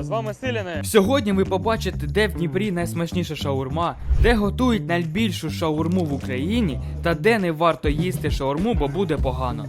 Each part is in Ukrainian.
З вами Силіне. Сьогодні ви побачите, де в Дніпрі найсмачніша шаурма, де готують найбільшу шаурму в Україні та де не варто їсти шаурму, бо буде погано.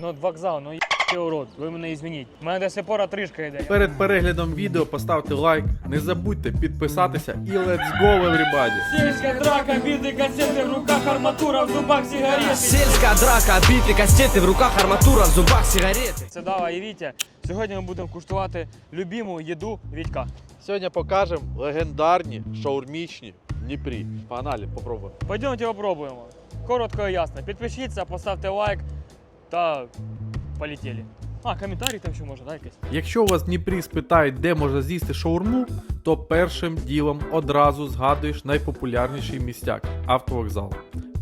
Ну, от вокзал, ну є урод, ви мене ізвиніть. У мене до сих пора тришка йде. Перед переглядом відео поставте лайк, не забудьте підписатися і let's go everybody! Сільська драка, біди касети, в руках арматура, в зубах сигарети. Сельская драка, биты кастеты, в руках арматура, в зубах сигареты. Це Дава і Вітя. Сьогодні ми будемо куштувати любиму їду Вітька. Сьогодні покажемо легендарні шаурмічні в Дніпрі. Погнали, попробуємо. Пойдемте попробуємо. Коротко і ясно. Підпишіться, поставте лайк та полетіли. А, коментарі там ще може, да, якийсь? Якщо вас в Дніпрі спитають, де можна з'їсти шаурму, то першим ділом одразу згадуєш найпопулярніший містяк автовокзал.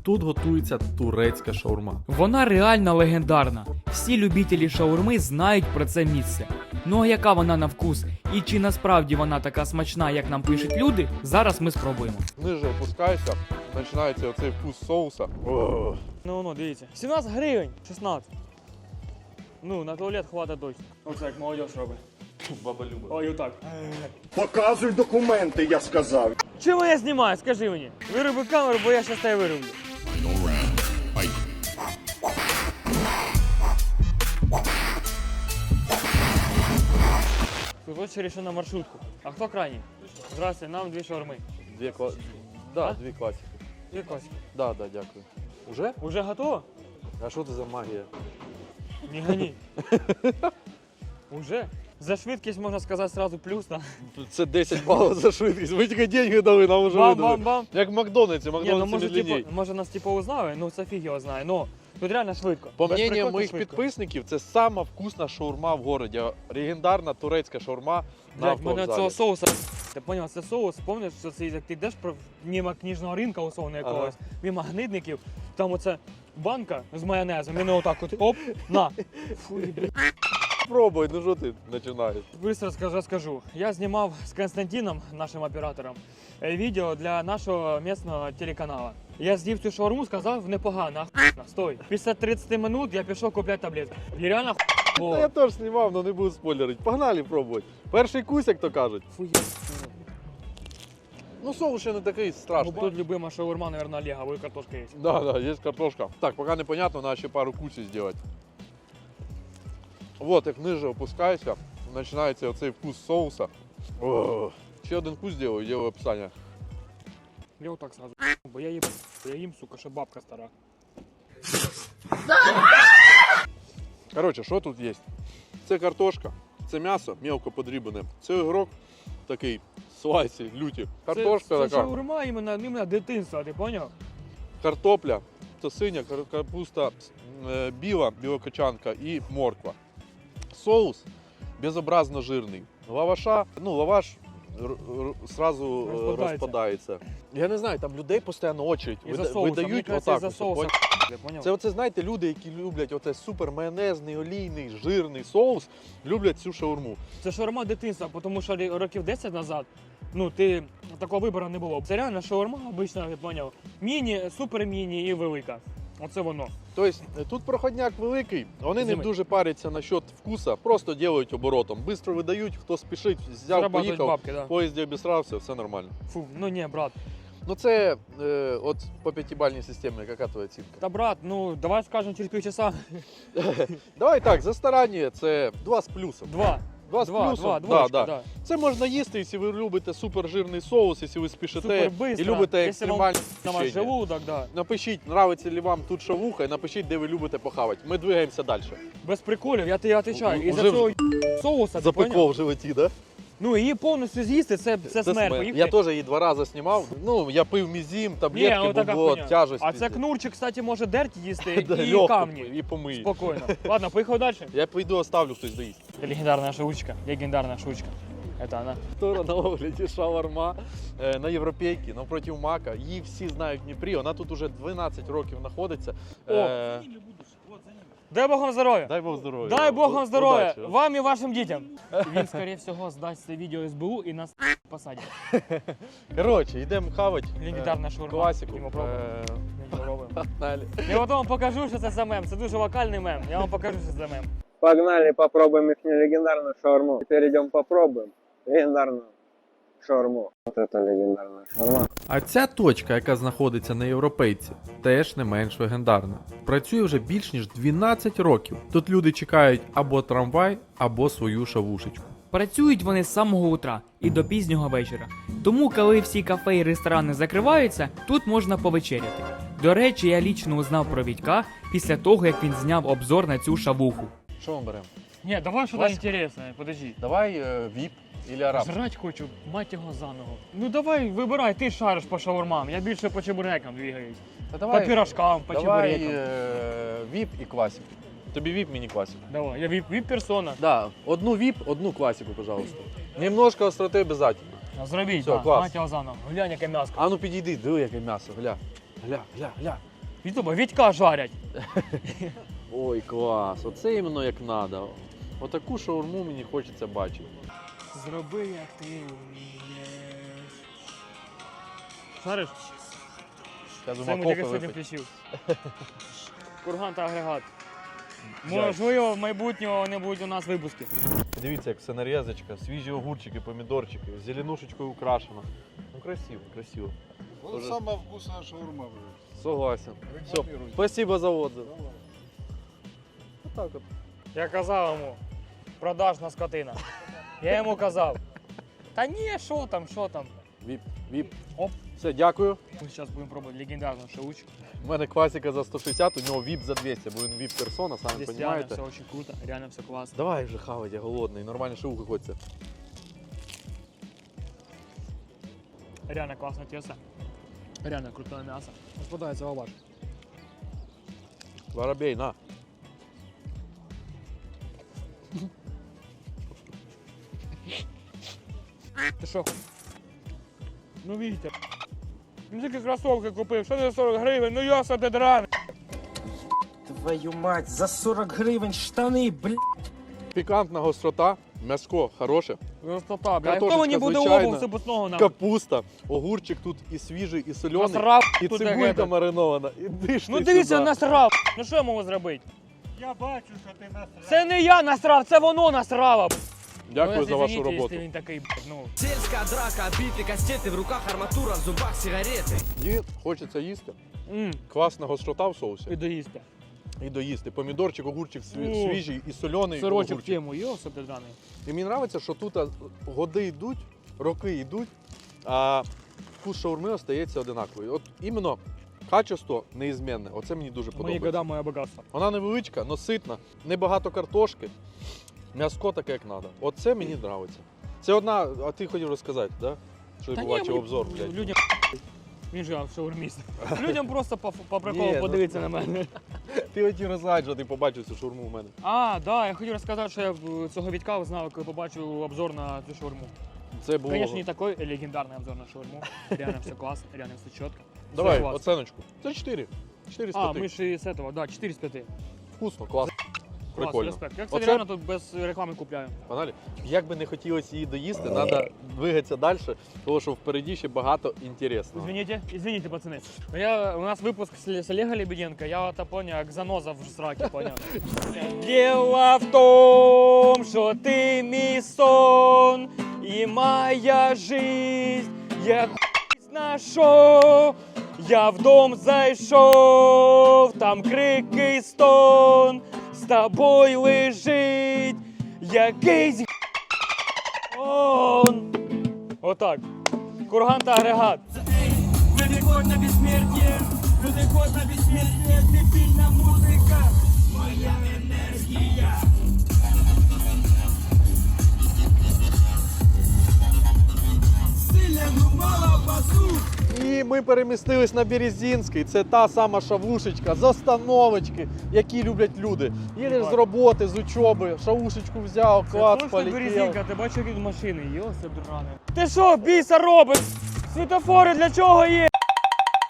Тут готується турецька шаурма. Вона реально легендарна. Всі любителі шаурми знають про це місце. Ну а яка вона на вкус і чи насправді вона така смачна, як нам пишуть люди, зараз ми спробуємо. Ниже опускайся, починається оцей вкус соуса. Ну, ну, дивіться. 17 гривень, 16. Ну, на туалет хватить точно. Оце як молодь робить. Баба Люба. Ой, отак. Показуй документи, я сказав. Чому я знімаю? Скажи мені. Вироби камеру, бо я щас тебе вироблю. Тут ось рішив на маршрутку. А хто крайній? Здравствуйте, нам дві шаурми. Дві кла... да, А? дві класики. Дві класики. Да, да, дякую. Уже? Уже готово? А що це за магія? Не гони. Уже? За швидкість можна сказати сразу плюс, да? Це 10 балів за швидкість. Ви тільки деньги дали, нам вже видали. Бам-бам-бам. Як в Макдональдсі, Ні, ну Макдональдсі може, типу, може нас типу узнали, ну це фіг його знає. Ну, тут реально швидко. По Без мнению моїх швидко. підписників, це сама вкусна шаурма в городі. Легендарна турецька шаурма на Блять, мене цього автовокзалі. соуса. Ти поняв, це соус, пам'ятаєш, що це як ти йдеш про мимо книжного ринка условно якогось, мимо гнидників, там оце банка з майонезом, він отак от оп, на. Фу, блядь. Пробуй, ну що ти починаєш? Быстро скажу, скажу. Я знімав з Константином, нашим оператором, е, відео для нашого місцевого телеканалу. Я з'їв цю шаурму, сказав непогано, охуєнно, стой. Після 30 минут я пішов купляти таблетки. І реально. Та я теж знімав, але не буду спойлерити. Погнали пробувати. Перший кусь, як то кажуть. Фу, є. Ну соус ще не такий Ну, страшний. Тут любима шаурма, наверное, Олега, бо картошка є. Да, да, есть картошка. Так, пока непонятно, надо ще пару кусей сделать. Вот, як ниже опускайся, починається оцей вкус соуса. О, ще один вкус делаю, делаю описання. Я отак сразу, бо я їм, я їм, сука, ще бабка стара. Коротше, що тут є? Це картошка, це м'ясо мелко подрібане, це огірок такий, слайсі, люті. Картошка це, це така, шаурма іменно, іменно дитинства, ти поняв? картопля, це синя, капуста е, біла, білокочанка і морква. Соус безобразно жирний. Лаваша, ну лаваш сразу е, Розпадається. розпадається. Я не знаю, там людей постійно очередь. І за вида- мені видають отак. за ось, соусом. поняв? Поняв? Це оце, знаєте, люди, які люблять оце супер майонезний, олійний, жирний соус, люблять цю шаурму. Це шаурма дитинства, тому що рі- років 10 назад, ну, ти, такого вибору не було. Це реально шаурма обична, я поняв. Міні, супер міні і велика. Оце воно. Тобто е, тут проходняк великий, вони не дуже паряться насчет вкуса, просто роблять оборотом. Бистро видають, хто спішить, взяв, Зарабатують поїхав, бабки, да. в поїзді обісрався, все нормально. Фу, ну ні, брат. Ну це е, от по п'ятибальній системі, яка твоя оцінка? Та брат, ну давай скажемо через півчаса. Давай так, за старання це два з плюсом. Два. Два з Два, плюсом. два, да, да. да. Це можна їсти, якщо ви любите супержирний соус, якщо ви спішите і любите Якщо вам екстремальні На ваш ощущення. желудок, да. Напишіть, нравиться ли вам тут шавуха, і напишіть, де ви любите похавати. Ми двигаємося далі. Без приколів, я тобі відповідаю. У- І за уже цього соуса, ти Запекло в животі, да? Ну її повністю з'їсти, це, це, смерть. смерть. Я теж її два рази знімав. Ну, я пив мізім, Ні, таблетки, хуйня. тяжесть. А це пиздець. кнурчик, кстати, може дерть їсти Да, і легко, камні. І помиє. Спокійно. Ладно, поїхав далі. Я пойду оставлю, хтось доїсть. Легендарная шаучка. Легендарная шаучка. Это она. Втора на огляді шаурма е, на європейці, напротив Мака. Її всі знають в Дніпрі. Вона тут уже 12 років знаходиться. Е, Дай Бог вам здоров'я. дай Бог здоров'я. Дай Бог вам здоров'я. удачі. Вам і вашим дітям. Він, скоріше всього, здасть це відео СБУ і нас посадять. Коротше, йдемо хавати. е, Легендарна шаурма. Класику. Йому пробуємо. Е, Ми попробуємо. Погнали. Я потім вам покажу, що це за мем. Це дуже локальний мем. Я вам покажу, що це за мем. Погнали, попробуем их легендарную шаурму. Теперь идем попробуем легендарную шаурму. Вот это легендарная шаурма. А ця точка, яка знаходиться на європейці, теж не менш легендарна. Працює вже більш ніж 12 років. Тут люди чекають або трамвай, або свою шавушечку. Працюють вони з самого утра і до пізнього вечора. Тому, коли всі кафе і ресторани закриваються, тут можна повечеряти. До речі, я лічно узнав про Вітька після того, як він зняв обзор на цю шавуху. Що ми беремо? Ні, давай щось Вась- інтересне, подожди. Давай віп і араб. Жрать хочу, мать його заново. Ну давай, вибирай, ти шариш по шаурмам, я більше по чебурекам двигаюсь. Та По пірожкам, по давай чебурекам. е, віп і класик. Тобі віп, мені класик. Давай, я віп, віп персона. Да, одну віп, одну класику, пожалуйста. Немножко остроти обов'язково. Зробіть, Все, да, клас. мать його заново. Глянь, яке м'ясо. А ну підійди, диви, яке м'ясо, гля. Гля, гля, гля. Тобі Вітька жарять. Ой, клас, оце іменно як надо. Отаку шаурму мені хочеться бачити. Зроби, як ти вмієш. Шариш? Я Це думав, ми кофе тільки сьогодні випити. включив. Курган та агрегат. Можливо, в майбутнього не будуть у нас випусків. Дивіться, як все нарізочка, свіжі огурчики, помідорчики, зеленушечкою украшено. Ну красиво, красиво. Вот самая вкусная шаурма, блядь. Согласен. Все, Рекламируй. спасибо за отзыв. Отак от. Я казав йому, продажна скотина. Я йому казав. Та ні, що там, що там. Віп, віп. Оп. Все, дякую. Ми зараз будемо пробувати легендарну шаучку. У мене класика за 160, у нього віп за 200, бо він віп персона, самі Здесь реально розумієте. все очень круто, реально все класно. Давай вже хавать, я голодний, нормальні шоу хочеться. Реально класне тесто. Реально крутое м'ясо. Сподобається лаваш. Воробей, на. Ти що? Ну Вітя. Ну тільки кросовки купив, що за 40 гривень, ну яса ти дране. Твою мать, за 40 гривен штаны, блядь. Пікантна гострота, м'яско хороше, Простота, бля. Картошечка Хто мені буде звичайна. обув сипутного нам? капуста, огурчик тут і свіжий, і соляний, Насрав і тут цибулька як маринована. Іди ж Ну ти дивіться, сюди. насрав. Ну що я можу зробити? Я бачу, що ти насрав. Це не я насрав, це воно насрало. Дякую Ну, за вашу извините, роботу. якщо він такий, ну. Сельская драка, биты кастеты, в руках арматура, в зубах сигареты. І хочеться їсти. М, Класна гострота в соусі. і доїсти. І доїсти. Помідорчик, огурчик сві- О, свіжий і соляний. Сирочок в огурчик. тему, йоса ти драний. І мені подобається, що тут а, годи йдуть, роки йдуть, а вкус шаурми остається одинаковий. От іменно качество неізмінне. Оце мені дуже Мої подобається. года, моє багатство. Вона невеличка, но ситна, небагато картошки, м'яско таке, як треба. Оце мені подобається. Це одна, а ти хотів розказати, да? Що ти побачив мені- обзор, блядь. Людям він же шаурміст. Людям просто по, по приколу Ні, ну- подивитися на мене. Ти хотів розказати, що ти побачив цю шаурму у мене. А, да, я хотів розказати, що я в- цього Вітька знав, коли побачив обзор на цю шаурму. Це було. Звісно, не такий легендарний обзор на шаурму. Реально все класно, реально все чітко. Все Давай, оценочку. Це 4. 4 з А, ми ж і з этого, да, 4 з 5. Вкусно, класно. Клас, Прикольно. респект. Я, кстати, Оце- реально тут без реклами купляю. Погнали. Як би не хотілося її доїсти, треба двигатися далі, тому що впереді ще багато інтересного. Извините, извините, пацаны. Я, у нас выпуск с, с Олега Лебеденко, я это понял, как заноза в сраке, понял. Дело в том, что ты мій сон и моя жизнь, я хуй знайшов, я в дом зайшов, там крик і стон, з тобою лежить якийсь он. Отак. Курган та агрегат. Переход на безсмертие, переход на безсмертие, дебильна музика, моя енергія. Сильно мало базу. І ми перемістились на Березінський. Це та сама шавушечка з остановочки, які люблять люди. Їдеш з роботи, з учоби, шавушечку взяв, клас, Це точно полетів. березінка, ти бачиш, від машини, їлося дране. Ти що, біса робиш? Світофори для чого є?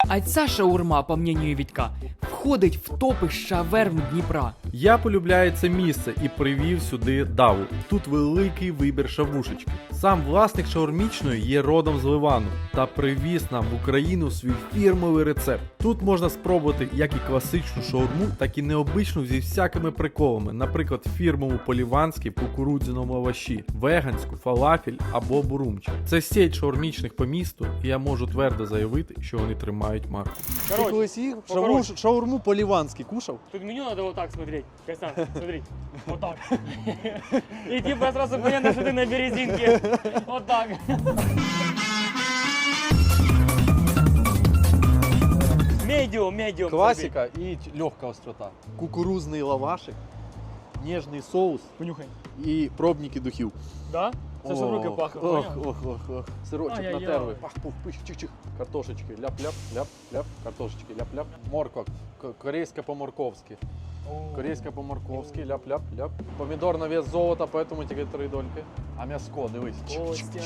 А ця шаурма, по мнению Вітька, входить в топи шаверм Дніпра. Я полюбляю це місце і привів сюди даву. Тут великий вибір шавушечки. Сам власник шаурмічної є родом з Ливану та привіз нам в Україну свій фірмовий рецепт. Тут можна спробувати як і класичну шаурму, так і необичну зі всякими приколами, наприклад, фірмову поліванський в кукурудзяному лаваші, веганську, фалафель або бурумчик. Це сеть шаурмічних по місту, і я можу твердо заявити, що вони тримають марку. Короче, їх шаурму- шаурму поліванський кушав? Тут меню надо вот так смотреть. Костян, смотри. Вот так. И типа сразу понятно, что ты на березинке. Вот так. Медиум, медиум. Класика і легка острота. Кукурузний лавашик, ніжний соус Понюхай. і пробники духів. Да? Це ж в руки пахне. Ох, понял? ох, ох, ох. Сирочок Ай-яй-яй. натерли. Пах, пух, пих, чих, чих. Картошечки, ляп-ляп, ляп-ляп, картошечки, ляп-ляп. Морква, к- корейська по-морковськи. О. Корейська по-морковськи, ляп-ляп, ляп. Помідор на вес золота, поэтому тільки три дольки. А м'яско, дивись. Костя.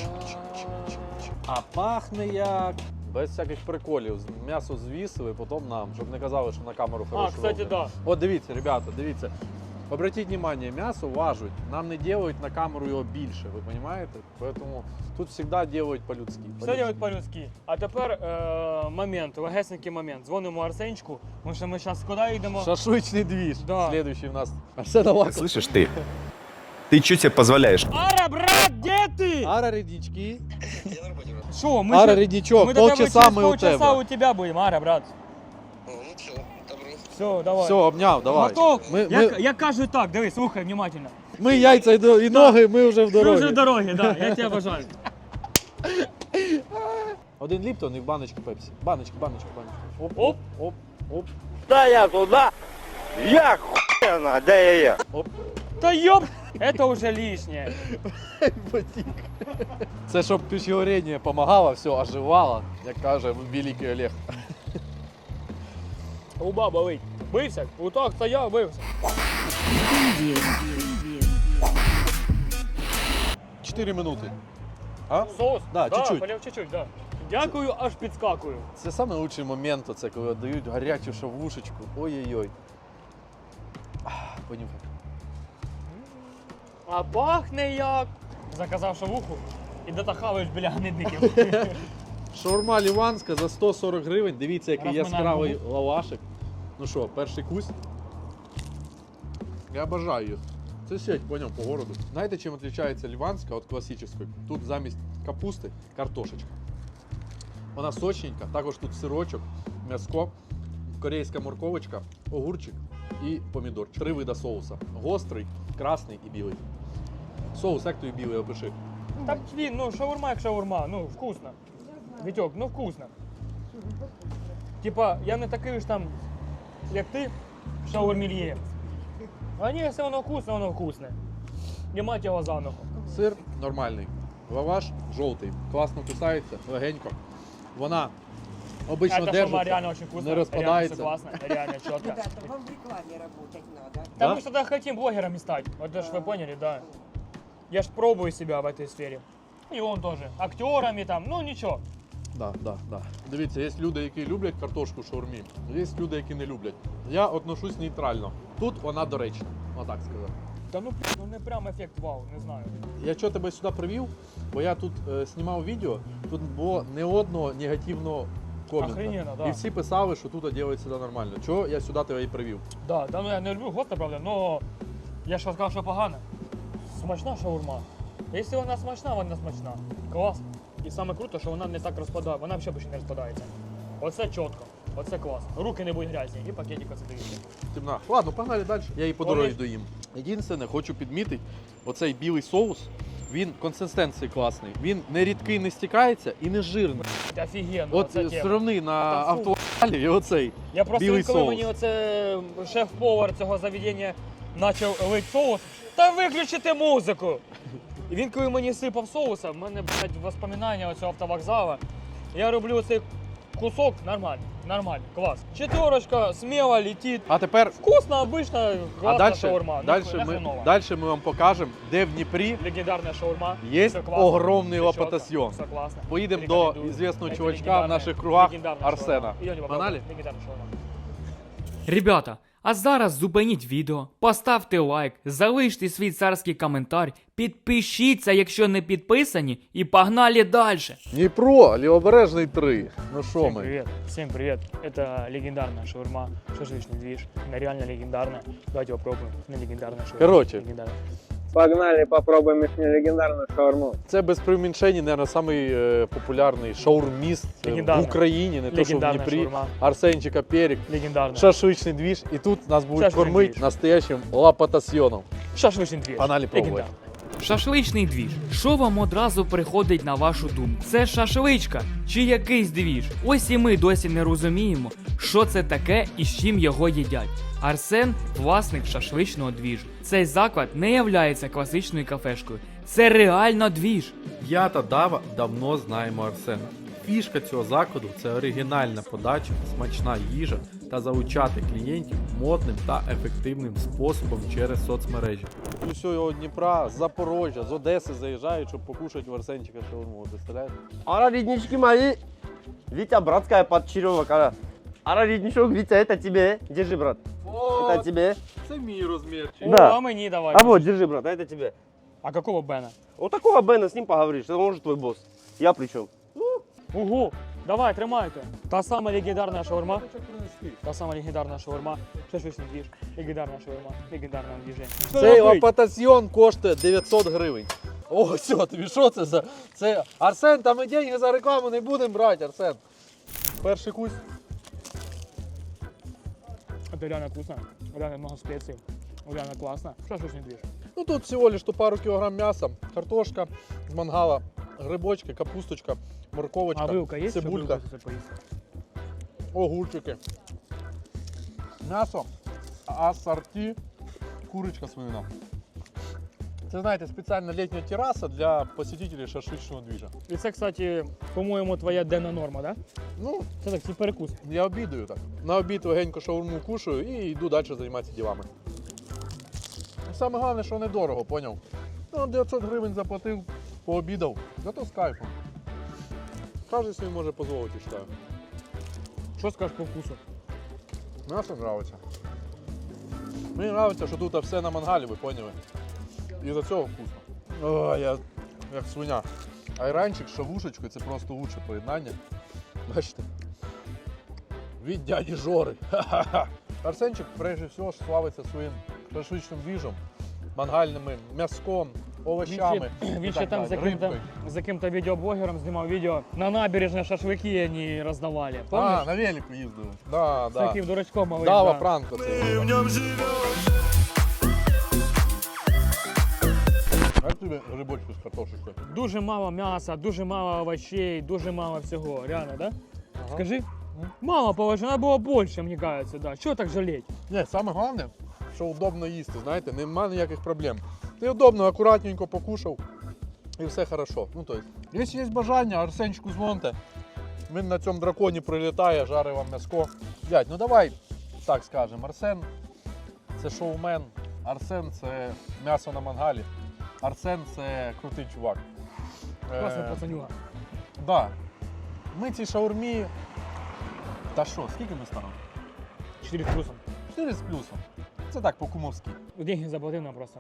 А пахне як Без всяких приколів. З- М'ясо звісили, потім нам, щоб не казали, що на камеру А, хорошо. кстати, роблять. да. От дивіться, ребята, дивіться. Обратіть внимание, м'ясо важуть, нам не делають на камеру його більше, ви розумієте? Поэтому тут завжди делають по-людськи. Все делають по-людськи. А тепер е, момент, легесенький момент. Дзвонимо Арсенчику, тому що ми зараз куди йдемо? Шашличний двіж. Да. Следующий у нас Арсен Аваков. Слышишь ты? Ты что себе позволяешь? Ара, брат, де ти? Ара редічки. Що, ми Ара ще- редічок, ми до тебе полчаса через ми у полчаса тебе. у тебе будемо, Ара, брат. Ну, Все, давай. Все, обняв, давай. Готов? Ми, я, ми, я кажу так, дивись, слухай внимательно. ми яйця і, до- і ноги, ми вже в Ми дорозі. вже в дорогі, да, я тебе бажаю. Один ліптон і в баночки пепсі. Баночки, баночки, баночки. Оп, Оп. оп, оп. Да я туда. Я хуяна, да я я. Та йоп, это уже лишнее. Це щоб пищеварення допомагало, все, оживало, як каже великий Олег. Губа болить. Бився, отак стояв, бився. 4 минути. А? Соус? Да, чуть-чуть. полив чуть-чуть, да. Дякую, аж підскакую. Це лучший момент, оце, коли дають гарячу шавушечку. Ой-ой-ой. Понюхай. А пахне як. Заказав шавуху і дотахавиш біля гнидників. Шаурма ліванська за 140 гривень. Дивіться, який Розминаємо яскравий лавашик. Ну що, перший кусь. Я бажаю їх. Це сеть, поняв, по городу. Знаєте, чим відрізняється ліванська від класичної? Тут замість капусти картошечка. Вона сочненька, також тут сирочок, м'яско, корейська морковочка, огурчик і помідор. Три вида соуса. Гострий, красний і білий. Соус, як тобі білий, опиши. Та блін, ну шаурма як шаурма, ну вкусно. Вітьок, ну вкусно. Типа, я не такий ж там, як ти, шаурмільє. А ні, якщо воно вкусне, воно вкусне. І мать його за ногу. Сир нормальний. Лаваш жовтий. Класно кусається, легенько. Вона обично Эта шаурма держиться. реально очень вкусная. не распадается. Реально все классно, реально четко. Ребята, вам в рекламе работать надо. Да Да? мы что-то хотим блогерами стать. Вот это ж вы поняли, да. Я ж пробую себя в этой сфере. И он тоже. Актерами там, ну ничего. Да, да, да. Дивіться, є люди, які люблять картошку в шаурмі, є люди, які не люблять. Я отношусь нейтрально. Тут вона доречна, отак сказати. Да ну, блин, ну не прям ефект вау, не знаю. Я чого тебе сюди привів, бо я тут е, знімав відео, тут було не одного негативного комента. Охрененно, да. І всі писали, що тут робить сюди нормально. Чого я сюди тебе і привів? Да, да, ну я не люблю гостро, правда, но я ж сказав, що погано. Смачна шаурма. Якщо вона смачна, вона смачна. Клас. І саме круто, що вона не так розпадає, вона взагалі не розпадається. Оце чітко, оце клас. Руки не будуть грязні і пакетик оце дивіться. Темна. Ладно, погнали далі. Я її по дорозі доїм. Єдине, хочу підмітити, оцей білий соус, він консистенції класний. Він не рідкий, не стікається і не жирний. Офігенно, От оце тема. сравни на Та фу. автовалі і оцей. Я просто білий коли соус. мені оце шеф-повар цього заведення почав лить соус, та виключити музику. І він коли мені сипав соуса, в мене блядь, воспоминання оцього автовокзалу. Я роблю цей кусок нормально, нормально, класс. Четверочка смело летит. А тепер Вкусно, обычно, а дальше, шаурма. Дальше ну, ми, хренова. далі ми вам покажемо, де в Дніпрі Легендарная шаурма. є огромний все лопатасьон. Все класно. Поїдемо до известного чувачка в наших кругах Арсена. Погнали? Ребята, А зараз зупиніть відео, поставте лайк, залиште свій царський коментар, підпишіться, якщо не підписані, і погнали далі. Дніпро, лівобережний 3. Ну що Всем ми? привет, всем привет. Это легендарная шаурма, шашлычный движ. Она реально легендарная. Давайте попробуем. Она легендарная шаурма. Короче. Легендарная. Погнали, попробуем их легендарную шаурму. Це без примінчення, мабуть, самий е, популярний шаурміст е, в Легендарна. Україні, не то що в Легендарная Дніпрі. шаурма. Арсенчика Перік. Легендарная. Шашличний двіж, і тут нас будуть Шашличний кормити двіж. настоящим лапатасьйоном. Шашлычный движ. Погнали пробувати. Легендарный. Шашличний двіж. Що вам одразу приходить на вашу думку? Це шашличка чи якийсь двіж? Ось і ми досі не розуміємо, що це таке і з чим його їдять. Арсен власник шашличного двіжу. Цей заклад не являється класичною кафешкою. Це реально двіж. Я та Дава давно знаємо Арсена. Фішка цього закладу це оригінальна подача, смачна їжа та залучати клієнтів модним та ефективним способом через соцмережі. З усього Дніпра, з Запорожжя, з Одеси заїжджають, щоб покушати в Арсенчика шаурму. Представляєте? Ара, ріднички мої. Витя, братская под черевок, ара. Ара, рідничок, Витя, это тебе. Держи, брат. Это тебе. Це мій розмірчик. О, Да. а мені давай. А вот, держи, брат, а это тебе. А какого Бена? Вот такого Бена с ним поговоришь, это может твой босс. Я при чем? Ого, давай, тримайте. Та сама легендарна шаурма. Та сама легендарна шаурма. Шашлычный движ. Легендарна шаурма. Легендарне движение. Цей лапатасьйон коштує 900 гривень. О, все, тобі що це за. Це Арсен, та ми деньги за рекламу не будемо брати, Арсен. Перший кусь. Это реально вкусно. Реально много специй. Реально классно. Шашлычный движ. Ну тут всего лишь то пару килограмм мяса, картошка з мангала, грибочки, капусточка, морковочка, А вилка есть? цибулька, огурчики. М'ясо, ассорті, курочка свинина. Це, знаєте, спеціальна літня тераса для посетителей шашличного двіжа. І це, кстати, по-моєму, твоя денна норма, да? Ну, Це так, ці перекус. я обідаю так. На обід легенько шаурму кушаю і йду далі займатися ділами. Саме головне, що недорого, поняв? Ну, 900 гривень заплатив, пообідав, зато з кайфом. Кожен собі може дозволити, вважаю. Що скажеш по вкусу? М'ясо подобається. Мені подобається, що тут все на мангалі, ви поняли? І за цього вкусно. О, я як свиня. Айранчик з шавушечкою це просто лучше поєднання. Бачите? Від дяді Жори. Ха-ха-ха. Арсенчик, прежде всього, славиться своїм шашличним двіжом, мангальними м'язком, овощами. Він ще- Він ще там за далі, ким-то, рибкою. відеоблогером знімав відео. На набережной шашлики вони роздавали. А, на велику їздили. Да, З да. таким дурачком малим. Дава да. В. Як тобі грибочку з картошечкою? Дуже мало м'яса, дуже мало овощей, дуже мало всього. Реально, да? Скажи, мало положено, треба було більше, мені кажеться, да. Чого так жалеть? Ні, саме головне, що удобно їсти, знаєте, нема ніяких проблем. Ти удобно, акуратненько покушав і все хорошо. Ну, тобто, якщо є бажання, Арсенчику дзвоните. Він на цьому драконі прилітає, жарить вам м'яско. Дядь, ну давай так скажемо. Арсен це шоумен, Арсен це м'ясо на мангалі. Арсен це крутий чувак. Класний Е, пацанюга. Да. Ми цій шаурмі. Та що, скільки ми ставимо? 4 з плюсом. 4 з плюсом. Це так, по-кумовськи. Деньги заплатив нам просто.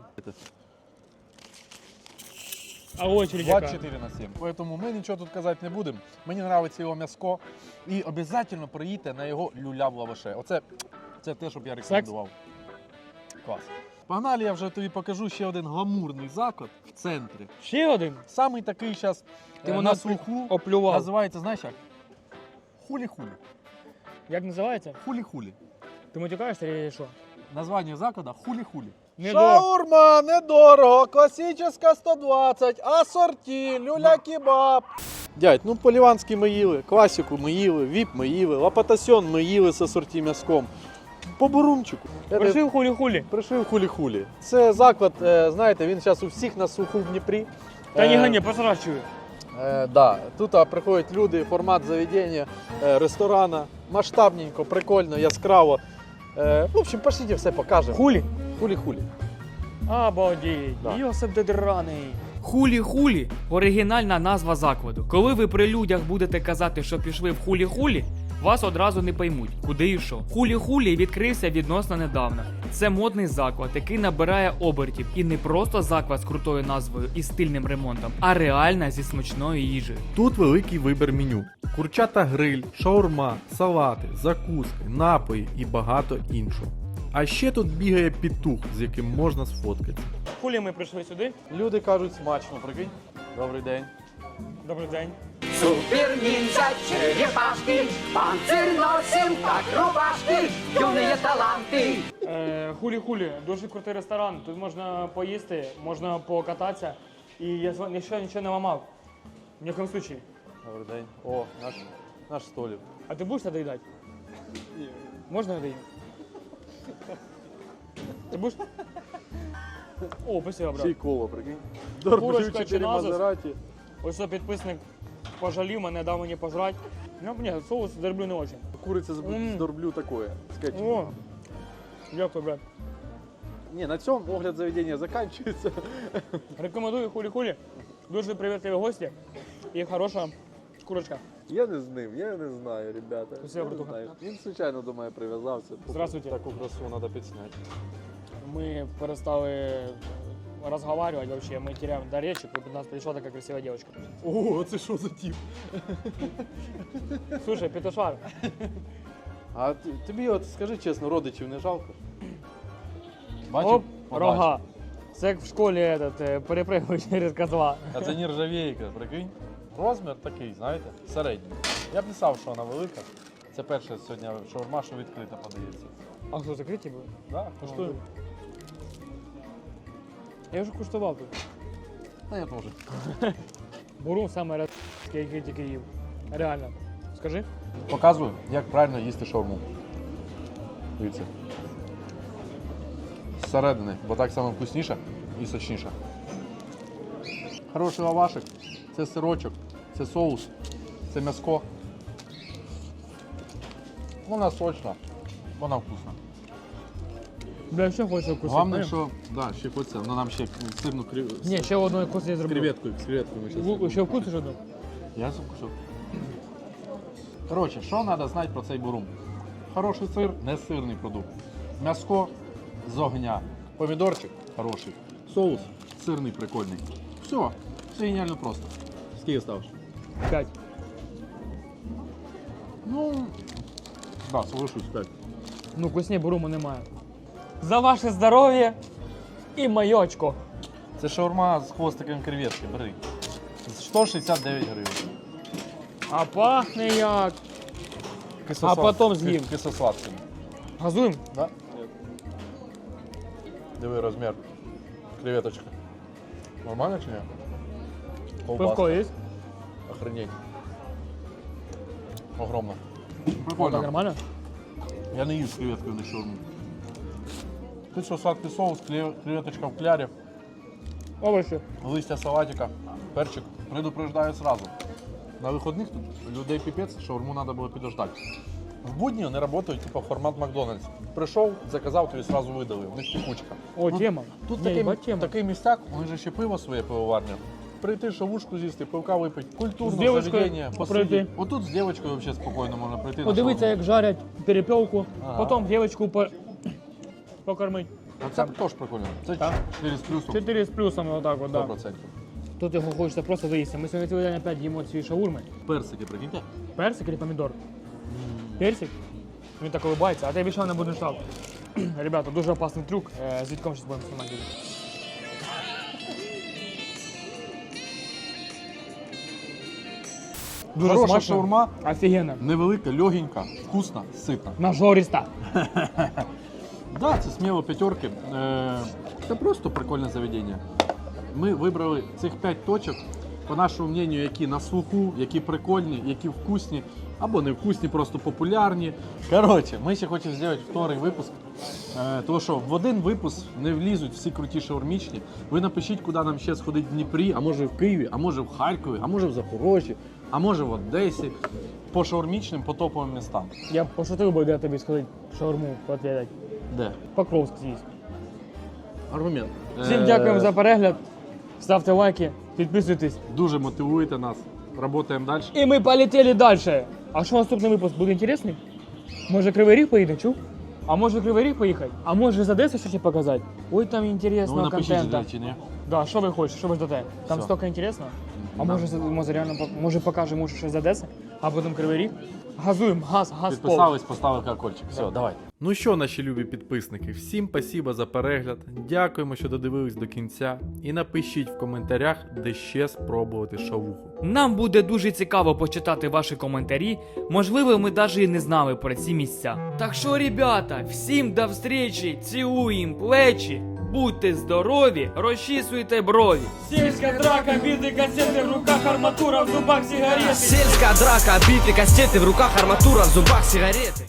А очередь яка? 24 на 7. Поэтому ми нічого тут казати не будемо. Мені подобається його м'яско. І обов'язково проїдьте на його люля в лаваше. Оце це те, щоб я рекомендував. Клас. Погнали, я вже тобі покажу ще один гламурний заклад в центрі. Ще один? Самий такий зараз Ти на слуху. Оплював. Називається, знаєш як? Хулі-хулі. Як називається? Хулі-хулі. Ти матюкаєшся чи що? Названня закладу хулі-хулі. Шаурма недорого, класична 120, асорті, люля-кебаб. Дядь, ну по-ліванськи ми їли, класику ми їли, віп ми їли, лапатасьон ми їли з асорті м'язком. По бурумчику. Пришив хулі-хулі. Пришив хулі-хулі. Це заклад, е, знаєте, він зараз у всіх на слуху в Дніпрі. Та не Е, гані, посращую. Е, да. Тут а, приходять люди, формат заведення, е, ресторана, масштабненько, прикольно, яскраво. Е, в общем, пошліть все покажемо. Хулі? Хулі-хулі. Обалдеть. Да. Йосип де драний. Хулі-хулі оригінальна назва закладу. Коли ви при людях будете казати, що пішли в хулі-хулі, вас одразу не поймуть, куди і що. Хулі-хулі відкрився відносно недавно. Це модний заклад, який набирає обертів, і не просто заклад з крутою назвою і стильним ремонтом, а реально зі смачною їжею. Тут великий вибір меню: курчата гриль, шаурма, салати, закуски, напої і багато іншого. А ще тут бігає пітух, з яким можна сфоткатися. Хулі ми прийшли сюди. Люди кажуть смачно, прикинь. Добрий день. Добрий день. Супер ниндзя черепашки, панцирь носим, как рубашки, юные таланты. Е, хулі-хулі, дуже крутий ресторан. Тут можна поїсти, можна покататися. І я зва- нічого, нічого не ламав. Ні в якому случаї. Добрий день. О, наш, наш столик. А ти будеш це доїдати? Можна доїм? Ти будеш? О, спасибо, брат. Чайкова, прикинь. Курочка назис? Мазераті. Ось що підписник пожалів мене, дав мені пожрати. Ну, ні, соус дерблю не очень. Куриця з дорблю такое. з кетчупом. О, дякую, брат. Ні, на цьому огляд заведення закінчується. Рекомендую хулі-хулі. Дуже привітливі гості і хороша курочка. Я не з ним, я не знаю, ребята. Спасибо, Я не братуха. знаю. Він, звичайно, до мене прив'язався. Здравствуйте. Таку красу треба підсняти. Мы перестали разговаривать вообще, мы теряем до речи, тут у нас пришла такая красивая девочка. О, це що за тип? Слушай, петушар, А ти- тобі от скажи чесно, родичів не жалко? Бачив? оп, Побачив. рога. Це як в школі этот, е, перепригують через козла. А це нержавійка, прикинь. Розмір такий, знаєте, середній. Я б не сказав, що вона велика. Це перша сьогодні шаурма, що відкрита подається. А що, закриті були? Да, куштую. Я вже куштував тут. Та я теж. Бурум саме рад, який тільки їв. Реально. Скажи. Показую, як правильно їсти шаурму. Дивіться. Зсередини, бо так само вкусніше і сочніше. Хороший лавашик, це сирочок, це соус, це м'яско. Вона сочна, вона вкусна. Бля, ще хочу вкусити. Головне, що да, ще хочеться, ну нам ще сирну крив... Ні, ще одну якусь я з зроблю. креветкою, з креветкою ми ще Ву- Ще вкусиш одну? Я закусив. Коротше, що треба знати про цей бурум? Хороший сир, не сирний продукт. М'яско з огня. Помідорчик хороший. Соус сирний, прикольний. Все, все геніально просто. Скільки ставиш? П'ять. Ну, да, соглашусь, 5. Ну, вкусні буруму немає. За ваше здоров'я і майочко. Це шаурма з хвостиком креветки, бери. 169 гривень. А пахне як. Кисло- А потім з'їм. кис- Кисло-сладким. Газуємо? Да? Диви розмір. Креветочка. Нормально чи ні? Пивко є? Охренеть. Огромно. Так Прикольно. нормально? Я не їв з креветкою на шаурму. Тут що сладкий соус, креветочка в клярі, Овочі. листя салатика, перчик. Предупреждаю сразу. На виходних тут людей піпець, шаурму треба було підождати. В будні вони працюють, типу, формат Макдональдс. Прийшов, заказав, тобі сразу видали. У них текучка. О, Ну, тема. Тут Ні, такий, їбать, тема. такий містяк, у них же ще пиво своє пивоварня. Прийти, шавушку з'їсти, пивка випити, культурно, З заведення, посидіти. Отут з дівчинкою взагалі спокійно можна прийти. на шаурму. як жарять перепілку, Ага. потім дівчинку по... покормить. А це теж прикольно. Це 4 з плюсом. 4 з плюсом, отак от, да. 100%. Тут його хочеться просто доїсти. Ми сьогодні цілий день опять їмо ці шаурми. Персики, прикиньте. Персик или помідор? Персик? Він так улыбається, а ти більше не будеш ждав. Ребята, дуже опасний трюк. Е, З зараз будемо знімати. відео. Дуже Хороша смачно. шаурма, Офігенно. невелика, легенька, вкусна, ситна. Нажориста. Да, це сміло п'ятерки. Е, Це просто прикольне заведення. Ми вибрали цих 5 точок, по нашому мнению, які на слуху, які прикольні, які вкусні, або не вкусні, просто популярні. Коротше, ми ще хочемо зробити вторий випуск. Е, Тому що в один випуск не влізуть всі круті шаурмічні. Ви напишіть, куди нам ще сходити в Дніпрі, а може в Києві, а може в Харкові, а може в Запорожжі, а може в Одесі. По шаурмічним, по топовим містам. Я пошутив би, де тобі сходити шаурму поотвідати. Де? Покровськ з'їсть. Аргумент. Всім Е, дякуємо за перегляд. Ставте лайки, підписуйтесь. Дуже мотивуєте нас. Работаємо далі. І ми полетіли далі. А що наступний випуск буде інтересний? Може Кривий Ріг поїде, чув? А може Кривий Ріг поїхати? А може з Одеси щось показати? Ой, там інтересного контента. ні? Да, що ви хочете, що ви ждете? Там Всё. стільки інтересного. А може, може реально може покажемо може, щось з Одеси, а потім Кривий Ріг. Газуємо, газ, газ пол. поставили колокольчик. Все, давай. Ну що, наші любі підписники, всім спасибо за перегляд. Дякуємо, що додивились до кінця. І напишіть в коментарях, де ще спробувати шавуху. Нам буде дуже цікаво почитати ваші коментарі. Можливо, ми навіть і не знали про ці місця. Так що, ребята, всім до встречі, цілуємо плечі, будьте здорові, розчісуйте брові. Сільська драка, біди касети, в руках арматура, в зубах сигарети. Сельская драка, биты кастеты, в руках арматура, в зубах сигареты